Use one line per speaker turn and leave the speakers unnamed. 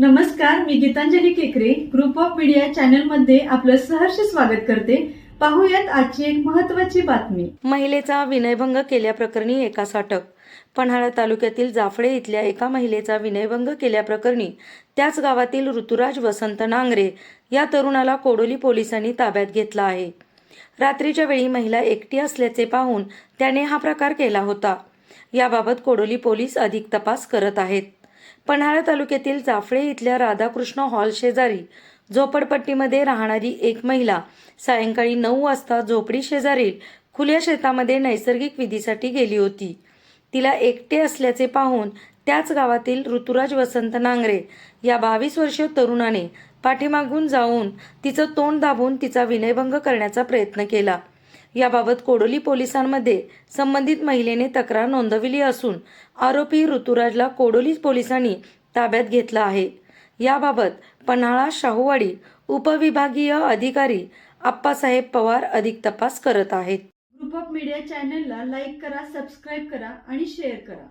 नमस्कार मी गीतांजली केकरे. Group of media चॅनलमध्ये आपलं सहर्ष स्वागत करते. पाहूयात आजची एक महत्वाची बातमी.
महिलेचा विनयभंग केल्याप्रकरणी एकास अटक पन्हाळा तालुक्यातील जाफळे इथल्या एका महिलेचा विनयभंग केल्याप्रकरणी त्याच गावातील ऋतुराज वसंत नांगरे या तरुणाला कोडोली पोलिसांनी ताब्यात घेतला आहे. रात्रीच्या वेळी महिला एकटी असल्याचे पाहून त्याने हा प्रकार केला होता. याबाबत कोडोली पोलीस अधिक तपास करत आहेत. पन्हाळा तालुक्यातील जाफळे इथल्या राधाकृष्ण हॉल शेजारी झोपडपट्टीमध्ये राहणारी एक महिला सायंकाळी नऊ वाजता झोपडी शेजारील खुल्या शेतामध्ये नैसर्गिक विधीसाठी गेली होती. तिला एकटे असल्याचे पाहून त्याच गावातील ऋतुराज वसंत नांगरे या बावीस वर्षीय तरुणाने पाठीमागून जाऊन तिचं तोंड दाबून तिचा विनयभंग करण्याचा प्रयत्न केला. याबाबत कोडोली पोलिसांमध्ये संबंधित महिलेने तक्रार नोंदविली असून आरोपी ऋतुराजला कोडोली पोलिसांनी ताब्यात घेतला आहे. याबाबत पन्हाळा शाहूवाडी उपविभागीय अधिकारी आप्पासाहेब पवार अधिक तपास करत आहेत.
ग्रुप ऑफ मीडिया चॅनलला लाईक करा सबस्क्राईब करा आणि शेअर करा.